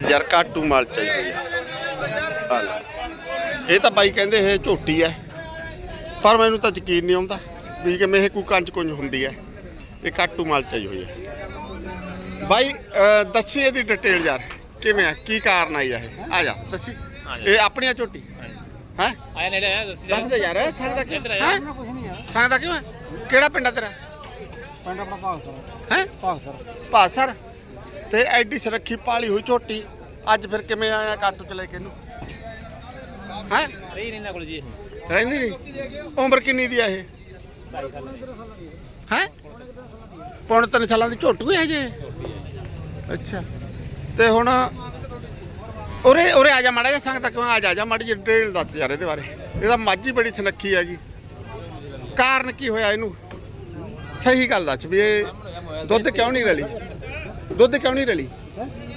ਯਾਰ ਕਾਟੂ ਮਾਲ ਚਾਹੀਦੀ ਆ ਆ। ਇਹ ਤਾਂ ਬਾਈ ਕਹਿੰਦੇ ਇਹ ਝੋਟੀ ਐ ਪਰ ਮੈਨੂੰ ਤਾਂ ਯਕੀਨ ਨਹੀਂ ਆਉਂਦਾ ਵੀ ਕਿਵੇਂ ਇਹ ਕੋਈ ਕੰਚ ਕੁੰਜ ਹੁੰਦੀ ਐ ਇਹ ਕਾਟੂ ਮਾਲ ਚਾਹੀ ਹੋਈ ਐ ਬਾਈ ਦੱਸੀ ਇਹਦੀ ਡਿਟੇਲ ਯਾਰ। ਕਿਵੇਂ ਆ ਕੀ ਕਾਰਨ ਆਈ ਆ ਇਹ? ਆ ਜਾ ਦੱਸੀ। ਇਹ ਆਪਣੀਆਂ ਝੋਟੀ? ਹੈ? ਆਇਆ ਨੇੜੇ ਆਇਆ ਦੱਸ ਦੱਸ ਦੇ ਯਾਰ ਸੰਗਦਾ ਕਿਉਂ? ਇੱਧਰ ਆ ਹੈ? ਯਾਰ। ਕੁਝ ਨਹੀਂ ਆ ਸੰਗਦਾ ਕਿਉਂ ਕਿਹੜਾ ਪਿੰਡ ਆ ਤੇਰਾ? ਪਿੰਡ ਆਪਣਾ ਭਾਗ ਸਰ ਹੈ? ਭਾਗ ਸਰ ਭਾਸਰ ਤੇ ਐਡੀ ਸੁਰੱਖੀ ਪਾਲੀ ਹੋਈ ਝੋਟੀ। ਅੱਜ ਫਿਰ ਕਿਵੇਂ ਆਇਆ ਕਾਟੂ ਚ ਲੈ ਕੇ ਇਹਨੂੰ? ਹੈ? ਸਹੀ ਨਹੀਂ ਨਾ ਕੋਲ ਜੀ ਇਹ। ਰਹਿੰਦੀ ਨਹੀਂ? ਉਮਰ ਕਿੰਨੀ ਦੀ ਆ ਇਹ। ਹੈ? ਪੌਣੇ ਤਿੰਨ ਸਾਲਾਂ ਦੀ ਝੋਟੂ ਹੈ ਜੇ ਅੱਛਾ। ਤੇ ਹੁਣ ਉਰੇ ਉਰੇ ਆ ਜਾ ਮਾੜਾ ਜਿਹਾ ਸੰਗ ਤੱਕ ਆ ਜਾ ਜਾ ਮਾੜੀ ਜਿਹੀ ਡਿਟੇਲ ਦੱਸ ਯਾਰ ਇਹਦੇ ਬਾਰੇ। ਇਹਦਾ ਮਾਝੀ ਬੜੀ ਸੁਨੱਖੀ ਹੈਗੀ ਕਾਰਨ ਕੀ ਹੋਇਆ ਇਹਨੂੰ? ਸਹੀ ਗੱਲ ਦੱਸ ਵੀ ਇਹ ਦੁੱਧ ਕਿਉਂ ਨਹੀਂ ਰਲੀ? ਦੁੱਧ ਕਿਉਂ ਨਹੀਂ ਰਲੀ?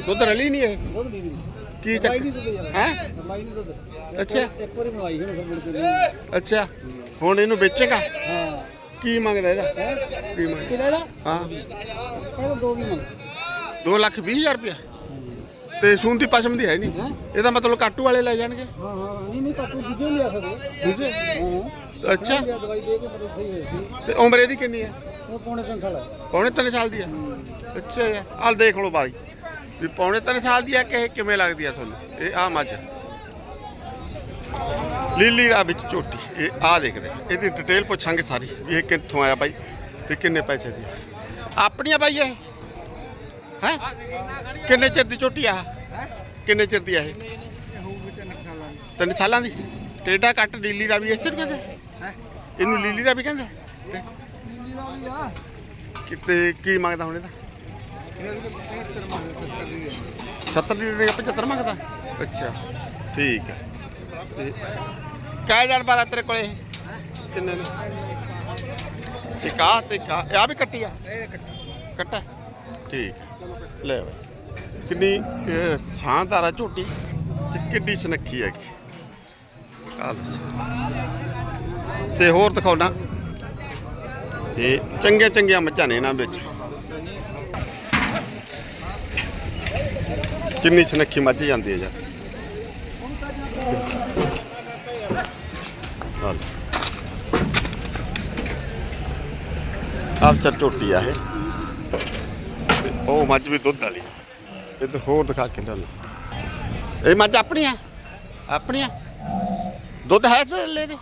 ਦੁੱਧ ਰਲੀ ਨਹੀਂ ਇਹ? ਦੁੱਧ ਨਹੀਂ ਦੀ ਕੀ ਚੱਕਰ? ਹੈ? ਨਹੀਂ ਦੁੱਧ। ਅੱਛਾ। ਇੱਕ ਵਾਰੀ ਬਣਵਾਈ ਹੁਣ ਫਿਰ ਮੁੜ ਕੇ ਨਹੀਂ। ਅੱਛਾ। ਹੁਣ ਇਹਨੂੰ ਵੇਚੇਗਾ? ਹਾਂ। ਕੀ ਮੰਗਦਾ ਇਹਦਾ? ਕੀ ਮੰਗਦਾ? ਇਹਦਾ? ਹਾਂ। ਪਹਿਲਾਂ ਦੋ ਵੀ ਮੰਗ 2 ਲੱਖ 20 ਹਜ਼ਾਰ ਰੁਪਇਆ। ਤੇ ਸੂੰਦੀ ਪਸ਼ਮ ਦੀ ਹੈ ਨਹੀਂ? ਇਹਦਾ ਮਤਲਬ ਕਾਟੂ ਵਾਲੇ ਲੈ ਜਾਣਗੇ? ਹਾਂ ਹਾਂ ਨਹੀਂ ਨਹੀਂ ਕਾਟੂ ਦੂਜੇ ਲਿਆ ਸਕਦੇ। ਦੂਜੇ? ਹਾਂ। ਅੱਛਾ। ਦਵਾਈ ਦੇ ਕੇ ਮਤਲਬ ਸਹੀ ਸੀ। ਤੇ ਉਮਰ ਇਹਦੀ ਕਿੰਨੀ ਹੈ? ਉਹ ਪੌਣੇ ਤਿੰਨ ਸਾਲ ਹੈ ਪੌਣੇ ਤਿੰਨ ਸਾਲ ਦੀ ਹੈ ਅੱਛਾ ਯਾਰ ਆਹ ਦੇਖ ਲਓ ਬਾਈ। ਵੀ ਪੌਣੇ ਤਿੰਨ ਸਾਲ ਦੀ ਹੈ ਕਿ ਇਹ ਕਿਵੇਂ ਲੱਗਦੀ ਹੈ ਤੁਹਾਨੂੰ? ਇਹ ਆ ਮੱਝ ਲੀਲੀ ਰਾ ਵਿੱਚ ਝੋਟੀ। ਇਹ ਆ ਦੇਖਦੇ ਇਹਦੀ ਡਿਟੇਲ ਪੁੱਛਾਂਗੇ ਸਾਰੀ। ਵੀ ਇਹ ਕਿੱਥੋਂ ਆਇਆ ਬਾਈ ਤੇ ਕਿੰਨੇ ਪੈਸੇ ਦੀ ਹੈ। ਆਪਣੀਆਂ ਬਾਈ ਇਹ? ਹੈ? ਕਿੰਨੇ ਚਿਰ ਦੀ ਝੋਟੀ ਆ? ਕਿੰਨੇ ਚਿਰ ਦੀ ਆ ਇਹ? ਤਿੰਨ ਸਾਲਾਂ ਦੀ। ਟੇਡਾ ਕੱਟ ਲੀਲੀ ਰਾ ਵੀ ਇਸੇ ਨੂੰ ਕਹਿੰਦੇ ਇਹਨੂੰ ਲੀਲੀ ਰਾ ਵੀ ਕਹਿੰਦੇ ਕਿਤੇ ਕੀ ਮੰਗਦਾ ਹੁਣ ਇਹਦਾ? 70 ਦੀ ਦੇ 75 ਮੰਗਦਾ। ਅੱਛਾ, ਠੀਕ ਹੈ। ਤੇ ਕਾਹ ਜਾਨਵਰ ਆ ਤੇਰੇ ਕੋਲੇ। ਕਿੰਨੇ ਨੇ? ਇੱਕ ਆ ਤੇ ਕਾਹ ਆ। ਵੀ ਕੱਟੀ ਆ? ਕੱਟਾ? ਠੀਕ ਲੈ ਬਾਈ। ਕਿੰਨੀ ਸ਼ਾਨਦਾਰ ਆ ਝੋਟੀ ਤੇ ਕਿੱਡੀ ਸੁਨੱਖੀ ਹੈਗੀ। ਆ ਤੇ ਹੋਰ ਦਿਖਾਉਣਾ। ਤੇ ਚੰਗੇ ਚੰਗੀਆਂ ਮੱਝਾਂ ਨੇ ਇਹਨਾਂ ਵਿੱਚ। ਕਿੰਨੀ ਸੁਨੱਖੀ ਮੱਝ ਜਾਂਦੀ ਹੈ ਯਾਰ ਆਹ ਲਓ। ਆਹ ਝੋਟੀ ਆ ਇਹ। ਉਹ ਮੱਝ ਵੀ ਦੁੱਧ ਵਾਲੀ ਆ। ਇੱਧਰ ਹੋਰ ਦਿਖਾ ਕੇ ਲੈ। ਇਹ ਮੱਝ ਆਪਣੀ ਆ? ਆਪਣੀ ਆ? ਦੁੱਧ ਹੈ ਤੇ ਲੈ ਦੇ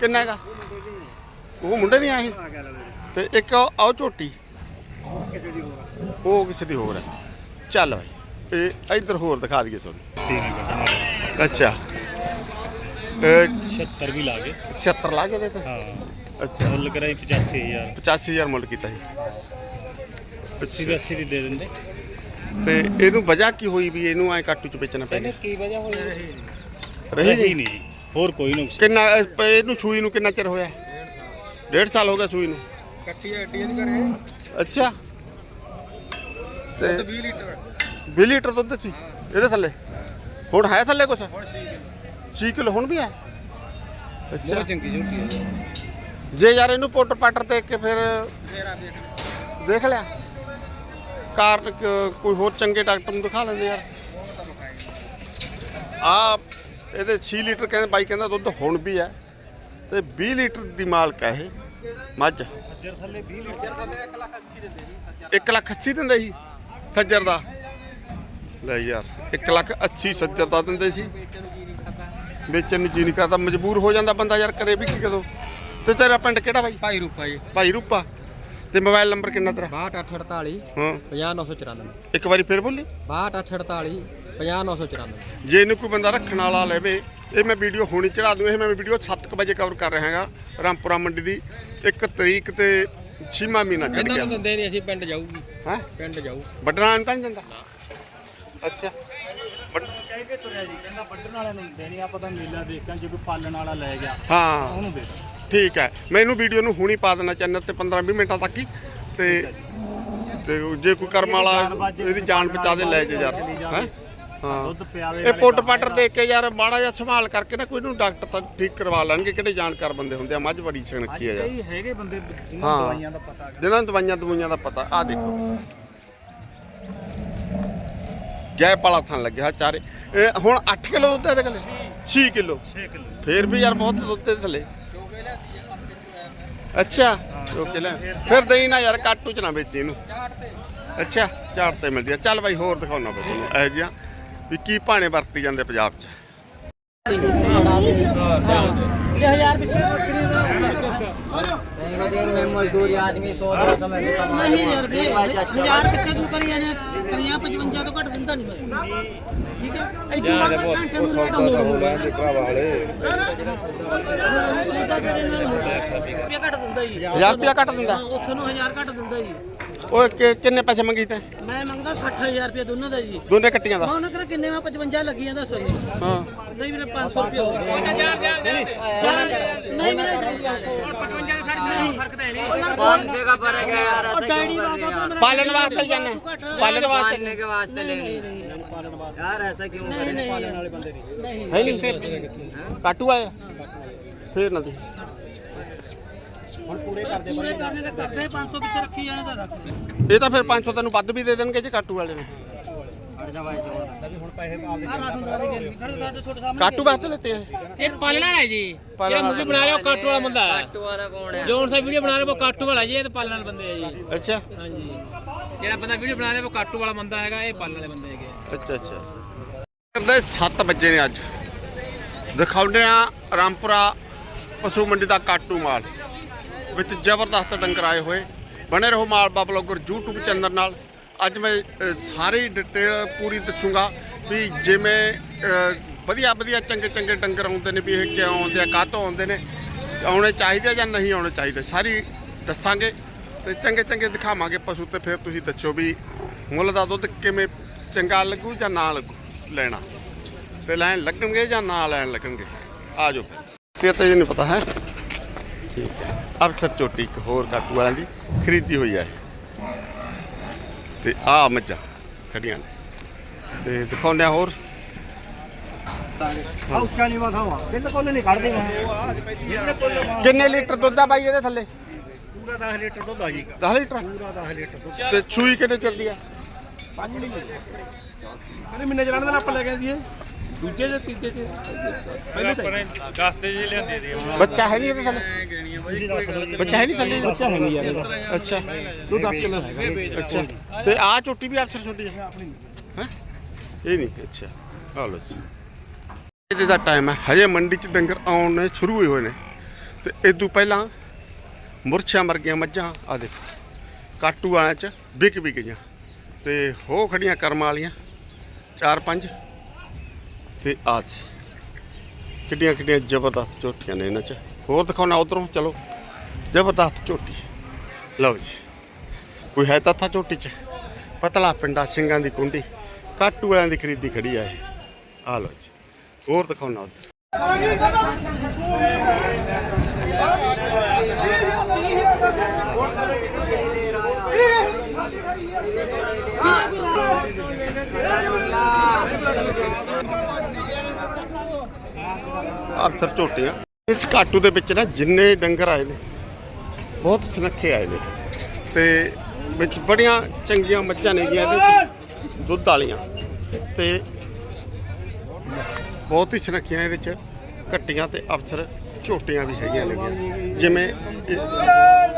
ਕਿੰਨਾ ਹੈਗਾ? ਉਹ ਮੁੰਡੇ ਦੀ ਆਹੀ ਆ ਗਿਆ ਲੈ ਤੇ ਇੱਕ ਆਓ ਝੋਟੀ। ਕਿਸੇ ਦੀ ਹੋਰ ਉਹ ਕਿਸੇ ਦੀ ਹੋਰ ਹੈ ਚੱਲ ਬਾਈ ਇਹ ਇੱਧਰ ਹੋਰ ਦਿਖਾ ਦਈਏ ਤੁਹਾਨੂੰ। ਅੱਛਾ। ਇਹ 76 ਵੀ ਲਾ ਕੇ। 76 ਲਾ ਕੇ ਦੇ ਤੇ। ਹਾਂ। ਅੱਛਾ। ਮੁੱਲ ਕਰਾਈ 85000 85000 ਮੁੱਲ ਕੀਤਾ ਸੀ। 80 ਦੀ 80 ਦੀ ਦੇ ਦਿੰਦੇ। ਤੇ ਇਹਨੂੰ ਵਜ੍ਹਾ ਕੀ ਹੋਈ ਵੀ ਇਹਨੂੰ ਐ ਕਾਟੂ ਚ ਵੇਚਣਾ ਪੈ ਇਹਨੇ ਗਿਆ? ਕੀ ਵਜ੍ਹਾ ਹੋਈ? ਰਹੀ ਨਹੀਂ। ਹੋਰ ਕੋਈ ਨੁਕਸ ਕਿੰਨਾ ਇਹ ਇਹਨੂੰ ਸੂਈ ਨੂੰ ਕਿੰਨਾ ਚਿਰ ਹੋਇਆ? ਡੇਢ ਸਾਲ ਹੋ ਗਿਆ ਸੂਈ ਨੂੰ। ਕੱਟੀ ਐਡੀ ਦੀ ਕਰੇ ਅੱਛਾ। ਤੇ 20 ਲੀਟਰ 20 ਲੀਟਰ ਦੁੱਧ ਸੀ ਇਹਦੇ ਥੱਲੇ? ਹੁਣ ਹੈ ਥੱਲੇ ਕੁਛ? ਹੁਣ 6 ਕਿਲੋ। ਹੁਣ ਵੀ ਹੈ? ਅੱਛਾ। ਬਹੁਤ ਚੰਗੀ ਝੋਟੀ ਹੈ ਜੇ ਯਾਰ ਇਹਨੂੰ ਪੁੱਟ ਪਾਟਰ ਤੇ ਕੇ ਫਿਰ ਫੇਰ ਆ ਦੇਖ ਦੇਖ ਲਿਆ। ਕਾਰਨ ਕ- ਕੋਈ ਹੋਰ ਚੰਗੇ ਡਾਕਟਰ ਨੂੰ ਦਿਖਾ ਲੈਂਦੇ ਯਾਰ। ਆ ਇਹਦੇ 6 ਲੀਟਰ ਕਹਿੰਦੇ ਬਾਈ ਕਹਿੰਦਾ ਦੁੱਧ ਹੁਣ ਵੀ ਹੈ। ਤੇ 20 ਲੀਟਰ ਦੀ ਮਾਲਕ ਹੈ ਇਹ। ਮੱਝ। ਸੱਜਰ ਥੱਲੇ 20 ਲੀਟਰ ਥੱਲੇ 1 ਲੱਖ 80 ਦਿੰਦੇ ਜੀ 1 ਲੱਖ 80 ਦਿੰਦੇ ਸੀ ਸੱਜਰ ਦਾ। ਲੈ ਯਾਰ 1 ਲੱਖ 80 ਸੱਜਰ ਦਾ ਦਿੰਦੇ ਸੀ। ਵੇਚਣ ਨੂੰ ਜੀ ਨਹੀਂ ਕਰਦਾ ਮਜਬੂਰ ਹੋ ਜਾਂਦਾ ਬੰਦਾ ਯਾਰ ਕਰੇ ਵੀ ਕੀ ਕਦੋਂ। ਤੇ ਤੇਰਾ ਪਿੰਡ ਕਿਹੜਾ ਬਾਈ? ਭਾਈ ਰੂਪਾ ਜੀ। ਭਾਈ ਰੂਪਾ। ਤੇ ਮੋਬਾਈਲ ਨੰਬਰ ਕਿੰਨਾ ਤੇਰਾ? 6248 ਹਾਂ। 50994 ਇੱਕ ਵਾਰੀ ਫਿਰ ਬੋਲੀ। 6248 50994 ਜੇ ਇਹਨੂੰ ਕੋਈ ਬੰਦਾ ਰੱਖਣ ਵਾਲਾ ਲੈਵੇ ਇਹ ਮੈਂ ਵੀਡੀਓ ਹੁਣੀ ਚੜਾ ਦੂੰ ਇਹ ਮੈਂ ਵੀਡੀਓ 7 ਵਜੇ ਕਵਰ ਕਰ ਰਿਹਾ ਹਾਂਗਾ ਰਾਮਪੁਰਾ ਮੰਡੀ ਦੀ। ਇੱਕ ਤਰੀਕ ਤੇ ਛੀਮਾ ਮਹੀਨਾ ਚੜ ਇਹਨਾਂ ਗਿਆ। ਨੂੰ ਦਿੰਦੇ ਨਹੀਂ ਅਸੀਂ ਪਿੰਡ ਜਾਊਗੀ। ਹੈ? ਪਿੰਡ ਜਾਊ। ਵੱਡਣਾ ਤਾਂ ਨਹੀਂ ਦਿੰਦਾ? ਅੱਛਾ। ਵੱਡ- ਕਹਿ ਕੇ ਤੁਰਿਆ ਜੀ ਕਹਿੰਦਾ ਵੱਢਣ ਵਾਲਿਆਂ ਨੂੰ ਦੇਣੀ ਆਪਾਂ ਤਾਂ ਮੇਲਾ ਦੇਖਾਂ ਜੇ ਕੋਈ ਪਾਲਣ ਵਾਲਾ ਲੈ ਗਿਆ ਹਾਂ। ਉਹਨੂੰ ਦੇ ਦਾਂ ਠੀਕ ਹੈ। ਮੈਂ ਇਹਨੂੰ ਵੀਡੀਓ ਨੂੰ ਹੁਣੀ ਪਾ ਦੇਣਾ ਚੈਨਲ ਤੇ 15-20 ਮਿੰਟਾਂ ਤੱਕ ਹੀ। ਤੇ ਤੇ ਜੇ ਕੋਈ ਕਰਮ ਵਾਲਾ ਇਹਦੀ ਜਾਨ ਬਚਾ ਦੇ ਲੈ ਜੇ। ਯਾਰ ਹਾਂ? ਦੁੱਧ ਪਿਆਵੇ ਇਹ ਪੁੱਟ ਪਾਟਰ ਦੇਖ ਕੇ ਯਾਰ ਮਾੜਾ ਜਿਹਾ ਸੰਭਾਲ ਕਰਕੇ ਨਾ ਕੋਈ ਨੂੰ ਡਾਕਟਰ ਤਾਂ ਠੀਕ ਕਰਵਾ ਲੈਣਗੇ ਕਿਹੜੇ ਜਾਣਕਾਰ ਬੰਦੇ ਹੁੰਦੇ ਆ ਮੱਝ ਬੜੀ ਸੁਣਖੀ ਆ ਯਾਰ। ਕਈ ਹੈਗੇ ਬੰਦੇ ਜਿਹਨੂੰ ਹਾਂ। ਦਵਾਈਆਂ ਦਾ ਪਤਾ ਹੈਗਾ। ਜਿਹਨਾਂ ਨੂੰ ਦਵਾਈਆਂ ਦਵਾਈਆਂ ਦਾ ਪਤਾ ਆ ਦੇਖੋ। ਜੈ ਪਾਲਾ ਥਣ ਲੱਗਿਆ ਚਾਰੇ। ਇਹ ਹੁਣ 8 ਕਿਲੋ ਦੁੱਧ ਇਹਦੇ ਕੋਲੇ? 6 ਕਿਲੋ। 6 ਕਿਲੋ। ਫੇਰ ਵੀ ਯਾਰ ਬਹੁਤ ਦੁੱਧ ਦੇ ਥੱਲੇ। ਅੱਛਾ ਓਕੇ ਲੈ। ਫਿਰ ਦਈ ਨਾ ਯਾਰ ਕਾਟੂ ਚ ਨਾ ਵੇਚੀ ਇਹਨੂੰ। ਅੱਛਾ ਝਾੜ ਤੇ ਮਿਲਦੀ ਆ। ਚੱਲ ਬਾਈ ਹੋਰ ਦਿਖਾਉਣਾ ਬਈ ਤੁਹਾਨੂੰ। ਇਹ ਜਿਹੀਆਂ ਵੀ ਕੀ ਭਾਣੇ ਵਰਤੀ ਜਾਂਦੇ ਪੰਜਾਬ 'ਚ। ਮਜ਼ਦੂਰੀ ਆਦਮੀ 100 200 ਮੈਂ ਨਹੀਂ ਯਾਰ ਵੀ ਹਜ਼ਾਰ ਪਿੱਛੇ ਤੂੰ ਕਰੀ ਜਾਣੇ 50 55 ਤੋਂ ਘੱਟ ਦਿੰਦਾ ਨਹੀਂ ਮੈਂ ਠੀਕ ਹੈ ਇਦੋਂ ਬਾਅਦ ਘੰਟੇ ਨੂੰ ਰੇਟ ਹੋਰ ਹੋਊਗਾ ਦੇ ਭਰਾਵਾ ਵਾਲੇ ਰੁਪਿਆ ਘੱਟ ਦਿੰਦਾ। ਜੀ 1000 ਰੁਪਿਆ ਦਿੰਦਾ ਉੱਥੇ ਨੂੰ ਘੱਟ ਦਿੰਦਾ ਜੀ। ਓਏ ਕਿ- ਕਿੰਨੇ ਪੈਸੇ ਮੰਗੀ ਤੇ ਮੈਂ ਮੰਗਦਾ 60000 ਰੁਪਏ ਦੋਨਾਂ ਦਾ ਜੀ ਦੋਨੇ ਕੱਟੀਆਂ ਦਾ ਮੈਂ ਉਹਨਾਂ ਕਰ ਕਿੰਨੇ ਮੈਂ 55 ਲੱਗੀ ਜਾਂਦਾ ਸਹੀ ਹਾਂ ਨਹੀਂ ਮੇਰੇ 500 ਰੁਪਏ ਹੋ ਗਏ 5000 ਨਹੀਂ ਮੇਰੇ 55 ਦੇ 6.5 ਫਰਕ ਤਾਂ ਹੈ ਨਹੀਂ कौन से का फर्क है यार ऐसा क्यों ਡੈਡੀ कर ਬਾਬਾ रहे हैं ਤਾਂ यार ਮੇਰਾ ਪਾਲਣ ਵਾਸਤੇ ਜਾਣਾ ਪਾਲਣ ਵਾਸਤੇ पालने के वास्ते ले ਨਹੀਂ रहे ਨਹੀਂ हैं। यार ऐसा क्यों कर ਨਹੀਂ रहे हैं ਨਹੀਂ ਵਾਲੇ ਬੰਦੇ ਨਹੀਂ ਹੈ ਨਹੀਂ ਕਾਟੂ ਆਇਆ ਫੇਰ ਨਾ ਦੇ ਹੁਣ ਪੂਰੇ ਕਰਦੇ ਪੂਰੇ ਕਰਨੇ ਤਾਂ ਕਰਦੇ 500 ਪਿੱਛੇ ਰੱਖੀ ਜਾਣੇ ਤਾਂ ਰੱਖ ਇਹ ਤਾਂ ਫਿਰ 500 ਤੈਨੂੰ ਵੱਧ ਵੀ ਦੇ ਦੇਣਗੇ ਜੇ ਕਾਟੂ ਵਾਲੇ ਨੇ। ਕਾਟੂ ਵਾਸਤੇ ਲੈਤੇ ਹੈ ਇਹ ਪਾਲਣਾ ਹੈ ਜੀ। ਇਹ ਮੁਝੇ ਬਣਾ ਰਿਹਾ ਉਹ ਕਾਟੂ ਵਾਲਾ ਬੰਦਾ ਹੈ। ਕਾਟੂ ਵਾਲਾ ਕੌਣ ਹੈ? ਜੋਨ ਸਾਹਿਬ ਵੀਡੀਓ ਬਣਾ ਰਿਹਾ ਉਹ ਕਾਟੂ ਵਾਲਾ ਜੀ ਇਹ ਪਾਲਣ ਵਾਲੇ ਬੰਦੇ ਹੈ ਜੀ। ਅੱਛਾ। ਜਿਹੜਾ ਬੰਦਾ ਵੀਡੀਓ ਬਣਾ ਰਿਹਾ ਉਹ ਕਾਟੂ ਵਾਲਾ ਬੰਦਾ ਹੈਗਾ ਇਹ ਪਾਲਣ ਵਾਲੇ ਬੰਦੇ ਹੈਗੇ ਅੱਛਾ ਅੱਛਾ। ਕਰਦਾ 7 ਬੱਚੇ ਨੇ ਅੱਜ। ਦਿਖਾਉਂਦੇ ਆ ਰਾਮਪੁਰਾ ਪਸ਼ੂ ਮੰਡੀ ਦਾ ਕਾਟੂ ਮਾਲ। ਵਿੱਚ ਜ਼ਬਰਦਸਤ ਡੰਗਰ ਆਏ ਹੋਏ। ਬਣੇ ਰਹੋ ਮਾਲਵਾ ਬਲੌਗਰ YouTube ਚੈਨਲ ਨਾਲ। ਅੱਜ ਮੈਂ ਸਾਰੀ ਡਿਟੇਲ ਪੂਰੀ ਦੱਸੂਗਾ ਵੀ ਜਿਵੇਂ ਵਧੀਆ ਵਧੀਆ, ਚੰਗੇ ਚੰਗੇ ਡੰਗਰ ਆਉਂਦੇ ਨੇ ਵੀ ਇਹ ਕਿਉਂ ਆਉਂਦੇ ਆ, ਕਾਹਤੋਂ ਆਉਂਦੇ ਨੇ, ਆਉਣੇ ਚਾਹੀਦੇ ਜਾਂ ਨਹੀਂ ਆਉਣੇ ਚਾਹੀਦੇ, ਸਾਰੀ ਦੱਸਾਂਗੇ ਤੇ ਚੰਗੇ ਚੰਗੇ ਦਿਖਾਵਾਂਗੇ ਪਸ਼ੂ ਤੇ ਫਿਰ ਤੁਸੀਂ ਦੱਸੋ ਵੀ ਮੁੱਲ ਦਾ ਦੁੱਧ ਕਿਵੇਂ ਚੰਗਾ ਲੱਗੂ ਜਾਂ ਨਾ ਲੱਗੂ ਲੈਣਾ। ਤੇ ਲੈਣ ਲੱਗਣਗੇ ਜਾਂ ਨਾ ਲੈਣ ਲੱਗਣਗੇ। ਆ ਜਾਓ ਫਿਰ। ਤੇ ਨਹੀਂ ਪਤਾ ਹੈ। ਠੀਕ ਹੈ। ਅਫਸਰ ਚੋਟੀ ਇੱਕ ਹੋਰ ਕਾਟੂ ਵਾਲਿਆਂ ਦੀ ਖਰੀਦੀ ਹੋਈ ਹੈ ਤੇ ਆ ਮੱਝਾਂ ਖੜੀਆਂ ਨੇ। ਤੇ ਦਿਖਾਉਂਦੇ ਆ ਹੋਰ। ਆ ਉੱਚਾ ਨਹੀਂ ਵਾਥਾਵਾ ਬਿਲਕੁਲ ਨਹੀਂ ਕੱਢਦੇ ਮੈਂ। ਕਿੰਨੇ ਲੀਟਰ ਦੁੱਧ ਆ ਬਾਈ ਇਹਦੇ ਥੱਲੇ? ਪੂਰਾ 10 ਲੀਟਰ ਦੁੱਧ ਆ ਜੀ। 10 ਲੀਟਰ? ਪੂਰਾ 10 ਲੀਟਰ ਦੁੱਧ। ਤੇ ਸੂਈ ਕਿੰਨੇ ਚੱਲਦੀ ਆ? 5 ਮਹੀਨੇ ਅਰੇ ਮਹੀਨੇ ਚਲਾਣ ਦਾ ਆਪਾਂ ਲੈ ਕੇ ਆਈਏ। ਦੂਜੇ ਦੇ ਤੀਜੇ ਤੇ ਪਹਿਲੇ ਤਾਂ ਗਸਤੇ ਜੀ ਲਿਆਂਦੇ ਦੀ ਬੱਚਾ ਹੈ ਨਹੀਂ ਇਹਦੇ ਥੱਲੇ? ਬੱਚਾ ਹੈ ਨਹੀਂ ਥੱਲੇ? ਬੱਚਾ ਹੈ ਨਹੀਂ ਯਾਰ ਇਹਦਾ। ਅੱਛਾ। ਤੂੰ 10 ਕਿਲੋ ਹੈਗਾ? ਅੱਛਾ। ਤੇ ਆ ਚੋਟੀ ਵੀ ਅਫਸਰ ਛੋਟੀ ਹੈ? ਹੈ? ਇਹ ਨਹੀਂ ਅੱਛਾ। ਆ ਲੋ ਜੀ। ਇਹਦੇ ਦਾ ਟਾਈਮ ਹੈ। ਹਜੇ ਮੰਡੀ ਚ ਡੰਗਰ ਆਉਣ ਨੇ ਸ਼ੁਰੂ ਹੋਏ ਹੋਏ ਨੇ। ਤੇ ਇਦੋਂ ਪਹਿਲਾਂ ਮੁਰਛਾਂ ਮਰ ਗਈਆਂ ਮੱਝਾਂ ਆ ਦੇਖੋ ਕਾਟੂ ਵਾਲਿਆਂ ਚ ਵਿਕ ਵਿਕ ਗਈਆਂ। ਤੇ ਹੋ ਖੜੀਆਂ ਕਰਮ ਵਾਲੀਆਂ। ਚਾਰ ਪੰਜ। ਤੇ ਆ ਸੀ ਕਿੱਡੀਆਂ ਕਿੱਡੀਆਂ ਜ਼ਬਰਦਸਤ ਝੋਟੀਆਂ ਨੇ ਇਹਨਾਂ ਚ। ਹੋਰ ਦਿਖਾਉਣਾ ਉਧਰੋਂ, ਚਲੋ। ਜ਼ਬਰਦਸਤ ਝੋਟੀ। ਲਓ ਜੀ, ਕੋਈ ਹੈ ਤਾਂ ਥਾ ਝੋਟੀ ਚ? ਪਤਲਾ ਪਿੰਡਾ ਸਿੰਘਾਂ ਦੀ ਕੁੰਡੀ, ਕਾਟੂ ਵਾਲਿਆਂ ਦੀ ਖਰੀਦੀ ਖੜੀ ਆ ਇਹ। ਆ ਲਓ ਜੀ, ਹੋਰ ਦਿਖਾਉਣਾ ਉੱਧਰ। ਅਫਸਰ ਝੋਟੀਆਂ ਇਸ ਘਾਟੂ ਦੇ ਵਿੱਚ ਨਾ ਜਿੰਨੇ ਡੰਗਰ ਆਏ ਨੇ, ਬਹੁਤ ਸੁਨੱਖੇ ਆਏ ਨੇ ਤੇ ਵਿੱਚ ਬੜੀਆਂ ਚੰਗੀਆਂ ਮੱਝਾਂ ਨੇ ਗੀਆਂ ਇਹਦੇ ਦੁੱਧ ਵਾਲੀਆਂ ਤੇ ਬਹੁਤ ਹੀ ਸੁਨੱਖੀਆਂ ਇਹਦੇ ਵਿੱਚ ਘੱਟੀਆਂ ਤੇ ਅਫਸਰ ਝੋਟੀਆਂ ਵੀ ਹੈਗੀਆਂ ਨੇ ਜਿਵੇਂ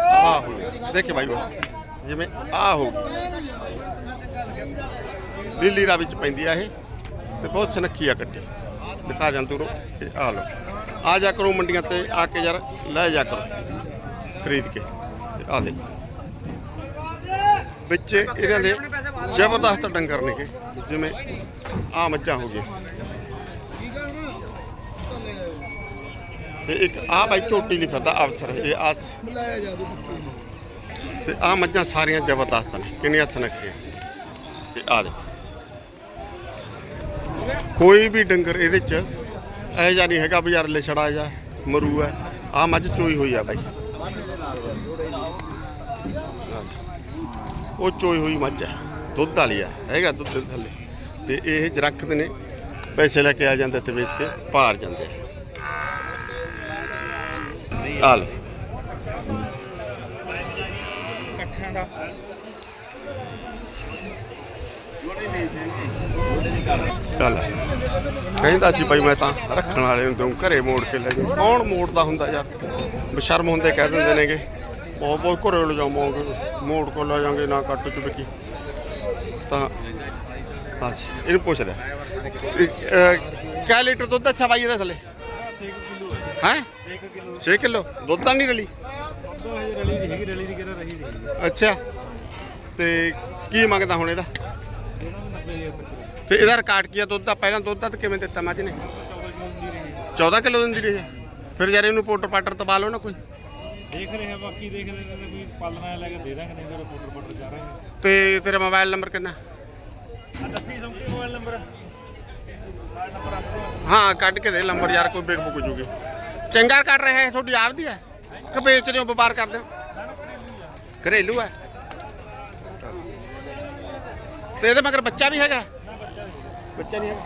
ਆਹ ਹੋ ਗਿਆ। ਦੇਖੇ ਭਾਈ ਉਹ ਜਿਵੇਂ ਆਹ ਹੋ ਗਈ। ਲੀਲੀ ਰਾ ਵਿੱਚ ਪੈਂਦੀ ਆ ਇਹ ਤੇ ਬਹੁਤ ਸੁਨੱਖੀ ਆ ਕੱਟੀ ਦਿਖਾ ਜਾਂ ਤੂੰ ਆ ਲਓ। ਆ ਜਾ ਕਰੋ ਮੰਡੀਆਂ ਤੇ, ਆ ਕੇ ਯਾਰ ਲੈ ਜਾ ਕਰੋ। ਖਰੀਦ ਕੇ ਆ ਦੇ। ਵਿੱਚ ਇਹਨਾਂ ਦੇ ਜ਼ਬਰਦਸਤ ਡੰਗਰ ਨੇਗੇ ਜਿਵੇਂ ਆ ਮੱਝਾਂ ਹੋ ਗਈਆਂ। ਤੇ ਇੱਕ ਆ ਬਾਈ ਝੋਟੀ ਨਹੀਂ ਫਿਰਦਾ ਅਫਸਰ, ਇਹ ਆ ਤੇ ਆ ਮੱਝਾਂ ਸਾਰੀਆਂ ਜ਼ਬਰਦਸਤ ਨੇ, ਕਿੰਨੀਆਂ ਸੁਨੱਖੀਆਂ। ਤੇ ਆ ਦੇ। ਕੋਈ ਵੀ ਡੰਗਰ ਇਹਦੇ ਚ ਇਹੋ ਜਿਹਾ ਨਹੀਂ ਹੈਗਾ ਵੀ ਯਾਰ ਲਿਛੜਾ ਜਾ ਮਰੂ ਹੈ। ਆ ਮੱਝ ਚੋਈ ਹੋਈ ਆ ਬਾਈ। ਉਹ ਚੋਈ ਹੋਈ ਮੱਝ ਹੈ ਦੁੱਧ ਵਾਲੀ ਆ, ਹੈਗਾ ਦੁੱਧ ਦੇ ਥੱਲੇ। ਤੇ ਇਹ ਜਰਖਤ ਨੇ ਪੈਸੇ ਲੈ ਕੇ ਆ ਜਾਂਦੇ ਤੇ ਵੇਚ ਕੇ ਭਾਰ ਜਾਂਦੇ ਆ। ਆ ਲਓ ਚੱਲ। ਕਹਿੰਦਾ ਸੀ ਭਾਈ ਮੈਂ ਤਾਂ ਰੱਖਣ ਵਾਲੇ ਨੂੰ ਦਊਂ ਘਰੇ ਮੋੜ ਕੇ ਲੈ ਜਾਊਂ ਕੌਣ ਮੋੜਦਾ ਹੁੰਦਾ ਯਾਰ? ਬਸ਼ਰਮ ਹੁੰਦੇ ਕਹਿ ਦਿੰਦੇ ਨੇਗੇ। ਬਹੁਤ ਬਹੁਤ ਘਰੇ ਲੈ ਜਾਵਾਂਗੇ ਮੋੜ। ਕੋ ਲੈ ਜਾਵਾਂਗੇ ਨਾ ਕੱਟ ਚ ਵਿਕੀ ਤਾਂ ਅੱਛਾ ਇਹਨੂੰ ਪੁੱਛਦਾ ਕਿਆ ਲੀਟਰ ਦੁੱਧ ਅੱਛਾ ਬਾਈ ਇਹਦਾ ਥੱਲੇ? 6 ਕਿਲੋ ਹੈ? 6 ਕਿਲੋ। ਦੁੱਧ ਤਾਂ ਨਹੀਂ ਰਲੀ? ਰਲੀ ਦੀ ਹੈਗੀ ਰਲੀ ਦੀ ਕਿਹੜਾ ਰਹੀ ਦੀ ਅੱਛਾ। ਤੇ ਕੀ ਮੰਗਦਾ ਹੁਣ ਇਹਦਾ? ਤੇ ਇਹਦਾ ਰਿਕਾਰਡ ਕੀ ਆ? ਦੁੱਧ ਦਾ ਪਹਿਲਾਂ ਦੁੱਧ ਦਾ ਤੇ ਕਿਵੇਂ ਦਿੱਤਾ ਮੱਝ ਨੇ? 14 ਕਿਲੋ ਦਿੰਦੀ ਰਹੀ ਹੈ। ਫਿਰ ਯਾਰ ਇਹਨੂੰ ਪੋਟਰ ਪਾਟਰ ਤਪਾ ਲਓ ਨਾ ਕੋਈ। ਦੇਖ ਰਹੇ ਹਾਂ ਬਾਕੀ ਦੇਖ ਰਹੇ ਨੇ ਕੋਈ ਪਾਲਣਾ ਲੈ ਕੇ ਦੇ ਦਾਂਗੇ ਨਹੀਂ ਫਿਰ ਪੋਟਰ ਪੋਟਰ ਜਾ ਰਹੇ ਤੇ ਤੇਰਾ ਮੋਬਾਈਲ ਨੰਬਰ ਕਿੰਨਾ? ਆ ਦੱਸੀ ਸੰਕੀ ਮੋਬਾਈਲ ਨੰਬਰ ਹਾਂ ਕੱਢ ਕੇ ਦੇ ਨੰਬਰ ਯਾਰ ਕੋਈ ਬਿਕ ਬੁਕ ਜੂਗੀ। ਚੰਗਾ ਕੱਢ ਰਿਹਾ ਤੁਹਾਡੀ ਆਪਦੀ ਹੈ? ਕਿ ਵੇਚ ਰਹੇ ਹੋ ਵਪਾਰ ਕਰਦੇ ਹੋ? ਘਰੇਲੂ ਹੈ। ਤੇ ਇਹਦੇ ਮਗਰ ਬੱਚਾ ਵੀ ਹੈਗਾ? ਬੱਚਾ ਨਹੀਂ ਹੈਗਾ।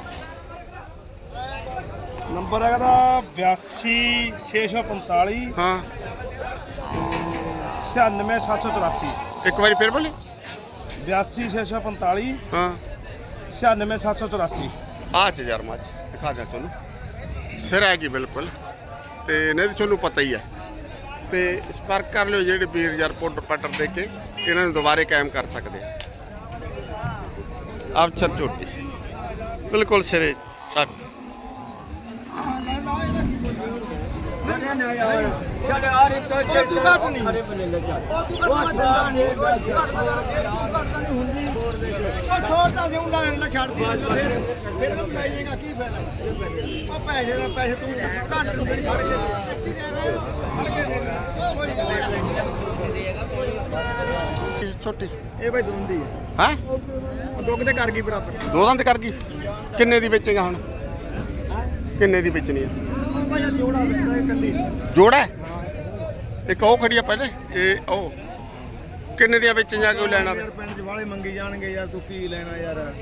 ਨੰਬਰ ਹੈਗਾ ਦਾ 82645 ਹਾਂ। 96784 ਇੱਕ ਵਾਰੀ ਫਿਰ ਬੋਲੇ। 82645 ਹਾਂ। 96784 ਆ ਚ ਯਾਰ ਮੱਝ ਦਿਖਾ ਦਿਆਂ ਤੁਹਾਨੂੰ। ਸਿਰ ਹੈਗੀ ਬਿਲਕੁਲ। ਤੇ ਨਹੀਂ ਤਾਂ ਤੁਹਾਨੂੰ ਪਤਾ ਹੀ ਹੈ ਤੇ ਸੰਪਰਕ ਕਰ ਲਿਓ ਜਿਹੜੇ ਵੀਰ ਯਾਰ ਪੋਡਰ ਪਟਰ ਦੇ ਕੇ ਇਹਨਾਂ ਨੂੰ ਦੁਬਾਰੇ ਕਾਇਮ ਕਰ ਸਕਦੇ ਆ। ਆਪ ਛਰ ਝੋਟੀ। ਬਿਲਕੁਲ ਸਿਰੇ ਸੱਟ ਦੀ ਦਾ ਦੇ ਛੋਟੀ। ਇਹ ਭਾਈ ਦੋਂਦੀ ਹੈ। ਹੈ? ਉਹ ਦੁੱਖ ਤੇ ਕਰ ਗਈ ਬਰਾਬਰ। ਦੋ ਦੰਦ ਕਰ ਗਈ। ਕਿੰਨੇ ਦੀ ਵੇਚੇਗਾ ਹੁਣ? ਕਿੰਨੇ ਦੀ ਵੇਚਣੀ ਭਾਈ ਜੋੜਾ ਇਹ ਹੈ? ਇੱਕ ਉਹ ਖੜੀ ਆ ਪਹਿਲੇ ਇਹ ਉਹ। ਕਿੰਨੇ ਦੀਆਂ ਵੇਚਣ ਜਾ ਕੇ ਉਹ ਲੈਣਾ? ਯਾਰ ਪਿੰਡ 'ਚ ਵਾਲੇ ਮੰਗੀ ਜਾਣਗੇ ਯਾਰ ਤੂੰ ਕੀ ਲੈਣਾ ਯਾਰ?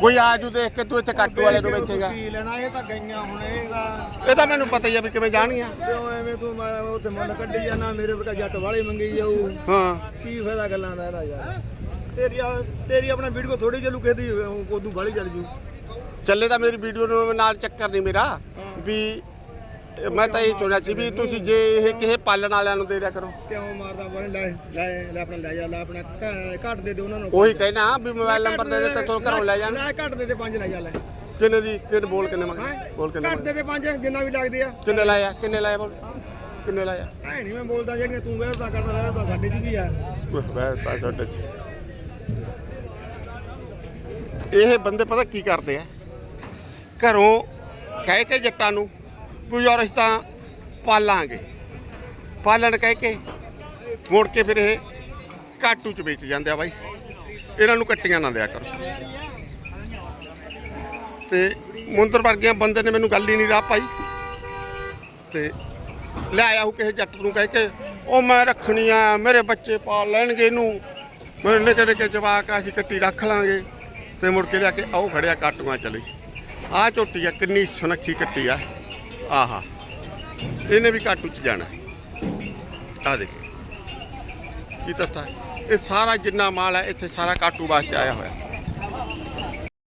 ਕੋਈ ਆਜੂ ਦੇਖ ਕੇ ਤੂੰ ਇੱਥੇ ਕਾਟੂ ਵਾਲੇ ਨੂੰ ਵੇਚੇਗਾ। ਕੀ ਲੈਣਾ ਇਹ ਤਾਂ ਗਈਆਂ ਹੁਣ ਇਹਦਾ ਇਹ ਤਾਂ ਮੈਨੂੰ ਪਤਾ ਹੀ ਆ ਵੀ ਕਿਵੇਂ ਜਾਣਗੀਆਂ। ਕਿਉਂ ਐਵੇਂ ਤੂੰ ਮੈਂ ਉੱਥੇ ਮੁੱਲ ਕੱਢੀ ਜਾਣਾ ਮੇਰੇ ਵਰਗਾ ਜੱਟ ਵਾਲੇ ਮੰਗੀ ਜਾਊ। ਹਾਂ। ਕੀ ਫਾਇਦਾ ਗੱਲਾਂ ਦਾ ਇਹਦਾ ਯਾਰ? ਤੇਰੀ ਆ- ਤੇਰੀ ਆਪਣਾ ਵੀਡੀਓ ਥੋੜੀ ਚੱਲੂ ਕਿਸੇ ਦੀ ਉਦੋਂ ਬਾਲੀ ਚੱਲ ਜੂ। ਚੱਲੇ ਤਾਂ ਮੇਰੀ ਵੀਡੀਓ ਨੂੰ ਨਾਲ ਚੱਕਰ ਨਹੀਂ ਮੇਰਾ ਵੀ ਮੈਂ ਤਾਂ ਇਹ ਚਾਹੁੰਦਾ ਸੀ ਵੀ ਤੁਸੀਂ ਜੇ ਇਹ ਕਿਸੇ ਪਾਲਣ ਵਾਲਿਆਂ ਨੂੰ ਦੇ ਦਿਆ ਕਰੋ। ਕਿਉਂ ਮਾਰਦਾ ਬੋਲੇ ਲੈ ਲੈ ਆਪਣਾ ਲੈ ਜਾ ਲੈ ਆਪਣਾ ਘੱਟ ਦੇ ਦੇ ਉਹਨਾਂ ਨੂੰ। ਉਹੀ ਕਹਿਣਾ ਵੀ ਮੋਬਾਈਲ ਨੰਬਰ ਦੇ ਦੇ ਤੇ ਤੋਂ ਘਰੋਂ ਲੈ ਜਾਣ। ਲੈ ਘੱਟ ਦੇ ਦੇ ਪੰਜ ਲੈ ਜਾ ਲੈ। ਕਿੰਨੇ ਦੀ ਕਿੰਨੇ ਬੋਲ ਕਿੰਨੇ ਮੰਗ? ਬੋਲ ਕਿੰਨੇ ਘੱਟ ਦੇ ਦੇ ਪੰਜ ਜਿੰਨਾ ਵੀ ਲੱਗਦੇ ਆ। ਕਿੰਨੇ ਲਾਇਆ ਕਿੰਨੇ ਲਾਇਆ ਬੋਲ? ਕਿੰਨੇ ਲਾਇਆ? ਐ ਨਹੀਂ ਮੈਂ ਬੋਲਦਾ ਜਿਹੜੀਆਂ ਤੂੰ ਵਹਿਦਾ ਕਰਦਾ ਵਹਿਦਾ ਸਾਡੇ 'ਚ ਵੀ ਆ। ਤਾਂ ਸਾਡੇ ਚ। ਇਹ ਬੰਦੇ ਪਤਾ ਕੀ ਕਰਦੇ ਆ? ਘਰੋਂ ਕਹਿ ਕੇ ਜੱਟਾਂ ਨੂੰ, ਵੀ ਯਾਰ ਅਸੀਂ ਤਾਂ ਪਾਲਾਂਗੇ। ਪਾਲਣ ਕਹਿ ਕੇ ਮੁੜ ਕੇ ਫਿਰ ਇਹ ਕਾਟੂ ਚ ਵੇਚ ਜਾਂਦੇ ਆ ਬਾਈ। ਇਹਨਾਂ ਨੂੰ ਕੱਟੀਆਂ ਨਾ ਦਿਆ ਕਰੋ। ਤੇ ਮੁੰਦਰ ਵਰਗੀਆਂ ਬੰਦੇ ਨੇ ਮੈਨੂੰ ਗੱਲ ਹੀ ਨਹੀਂ ਰਾਹ ਪਾਈ। ਤੇ ਲੈ ਆਇਆ ਹੂੰ ਕਿਸੇ ਜੱਟ ਨੂੰ ਕਹਿ ਕੇ, ਉਹ ਮੈਂ ਰੱਖਣੀ ਆ, ਮੇਰੇ ਬੱਚੇ ਪਾਲ ਲੈਣਗੇ ਇਹਨੂੰ। ਮੇਰੇ ਨਿੱਕੇ ਨਿੱਕੇ ਜਵਾਕ ਆ, ਅਸੀਂ ਕੱਟੀ ਰੱਖ ਲਾਂਗੇ। ਤੇ ਮੁੜ ਕੇ ਲਿਆ ਕੇ ਆਓ ਖੜਿਆ ਕਾਟੂਆਂ ਚਲੀ। ਆਹ ਝੋਟੀ ਆ, ਕਿੰਨੀ ਸੁਨੱਖੀ ਕੱਟੀ ਆ। ਆਹਾ, ਇਹਨੇ ਵੀ ਕਾਟੂ ਚ ਜਾਣਾ। ਆ ਦੇਖੋ। ਕੀ ਤੱਤਾ, ਇਹ ਸਾਰਾ ਜਿੰਨਾ ਮਾਲ ਹੈ ਇੱਥੇ ਸਾਰਾ ਕਾਟੂ ਵਾਸਤੇ ਆਇਆ ਹੋਇਆ।